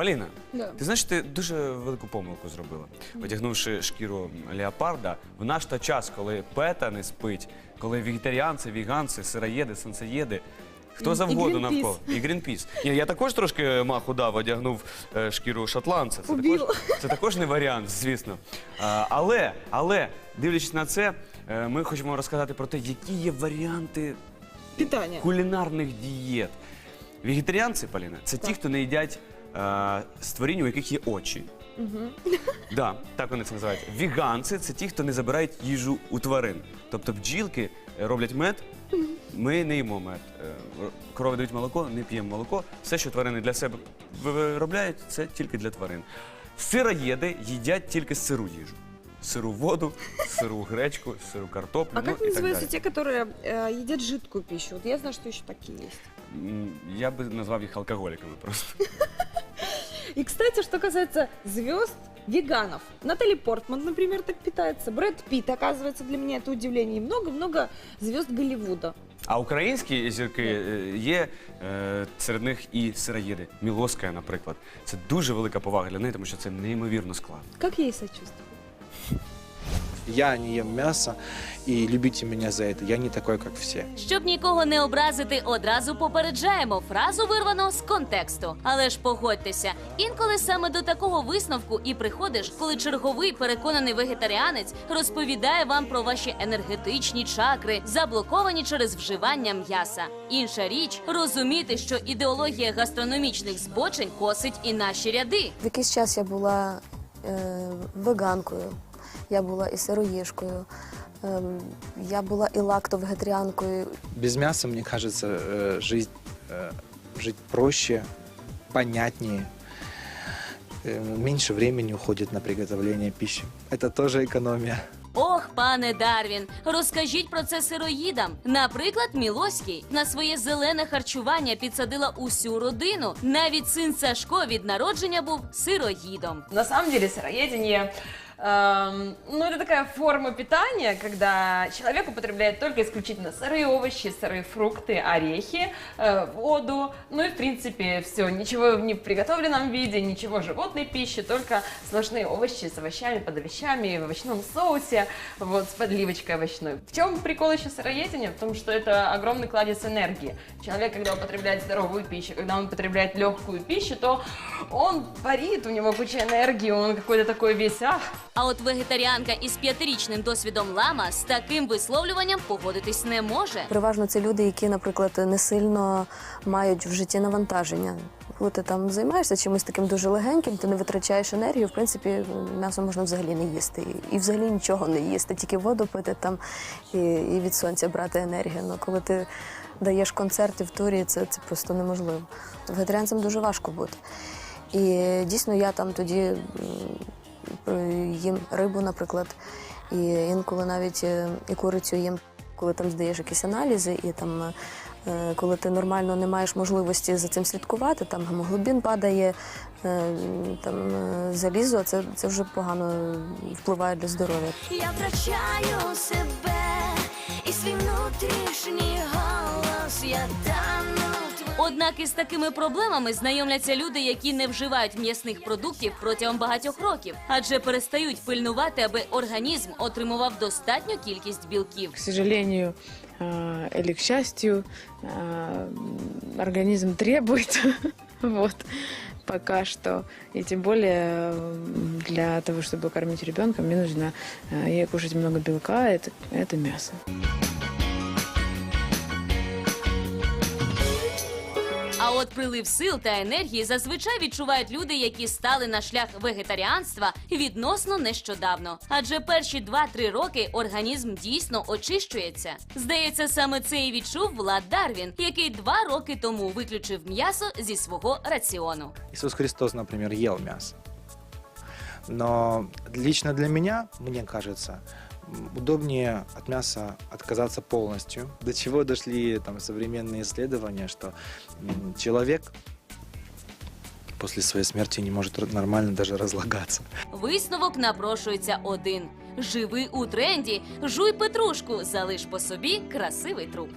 Поліна, Да. ти знаєш, ти дуже велику помилку зробила, одягнувши шкіру леопарда в наш та час, коли пета не спить, коли вегетаріанці, віганці, сироєди, сенсеєди. Хто завгодно навколо. І Грінпіс. Ні, я також трошки маху дав, одягнув е, шкіру шотландця. Це також, це також не варіант, звісно. А, але, але, дивлячись на це, е, ми хочемо розказати про те, які є варіанти Питание. кулінарних дієт. Вегетаріанці, Поліна, це ті, хто не їдять е, створінь, у яких є очі. Да, так вони це називають. Віганці це ті, хто не забирають їжу у тварин. Тобто бджілки е, роблять мед, ми не їмо мед. Е, Корови дають молоко, не п'ємо молоко. Все, що тварини для себе виробляють, це тільки для тварин. Сироєди їдять тільки сиру їжу. Сиру воду, сиру гречку, сиру картоплю. А ну, как і так называются далі. те, которые э, едят жидкую пищу? Вот я знаю, что еще такие есть. М, Я би назвав їх алкоголіками просто. И, кстати, что касается звезд веганов. Натали Портман, например, так питается. Брэд Питт, оказывается, для меня это удивление. И много-много звезд Голливуда. А українські зірки е, є е, серед них і сироїди. Мілоска, наприклад. Це дуже велика повага для неї, тому що це неймовірно складно. Как я ей сочувствую. Я не ем мясо, и любите меня за это. Я не такой, как все. Щоб нікого не образити, одразу попереджаємо фразу вирвано з контексту. Але ж погодьтеся, інколи саме до такого висновку і приходиш, коли черговий переконаний вегетаріанець розповідає вам про ваші енергетичні чакри, заблоковані через вживання м'яса. Інша річ розуміти, що ідеологія гастрономічних збочень косить і наші ряди. В якийсь час я була е, веганкою, я була і сироїжкою, е, я була і лактовегетаріанкою. Без мяса, мне кажется, э, жизнь, э, жить проще, понятнее. Э, Меньше времени уходит на приготовление пищи. Это тоже экономия. Ох, пане Дарвін, розкажіть про це сироїдам. Наприклад, Мілоський на своє зелене харчування підсадила усю родину. Навіть син Сашко від народження був сироїдом. На самом деле сыроедение эм, ну, это такая форма питания, когда человек употребляет только исключительно сырые овощи, сырые фрукты, орехи, э, воду, ну и в принципе все, ничего не в приготовленном виде, ничего животной пищи, только сплошные овощи с овощами, под овощами, в овощном соусе, вот, с подливочкой овощной. В чем прикол еще сыроедения? В том, что это огромный кладезь энергии. Человек, когда употребляет здоровую пищу, когда он употребляет легкую пищу, то он парит, у него куча энергии, он какой-то такой весь, ах, А от вегетаріанка із п'ятирічним досвідом лама з таким висловлюванням погодитись не може. Переважно це люди, які, наприклад, не сильно мають в житті навантаження. Коли ти там займаєшся чимось таким дуже легеньким, ти не витрачаєш енергію, в принципі, м'ясо можна взагалі не їсти. І взагалі нічого не їсти, тільки воду пити там і, і від сонця брати енергію. Ну, коли ти даєш концерти в турі, це, це просто неможливо. Вегетаріанцям дуже важко бути. І дійсно я там тоді їм рибу, наприклад, і інколи навіть е, і курицю їм, коли там здаєш якісь аналізи, і там, е, коли ти нормально не маєш можливості за цим слідкувати, там гемоглобін падає, е, там е, залізо, це, це вже погано впливає для здоров'я. Я втрачаю себе і свій внутрішній голос. Я твоїй Однак із такими проблемами знайомляться люди, які не вживають м'ясних продуктів протягом багатьох років, адже перестають пильнувати, аби організм отримував достатню кількість білків. К сожалению э, или к счастью, э, организм требует вот пока что. И тем более э, для того, чтобы кормить ребенка, мне нужно э, ей кушать много белка, это, это мясо. А от прилив сил та енергії зазвичай відчувають люди, які стали на шлях вегетаріанства відносно нещодавно. Адже перші 2-3 роки організм дійсно очищується. Здається, саме це і відчув Влад Дарвін, який два роки тому виключив м'ясо зі свого раціону. Иисус Христос, например, ел мясо. Но лично для меня, мне кажется, м, удобнее от мяса отказаться полностью. До чего дошли там современные исследования, что человек после своей смерти не может нормально даже разлагаться. Висновок напрошується один: живи у тренді, жуй петрушку, залиш по собі красивий труп.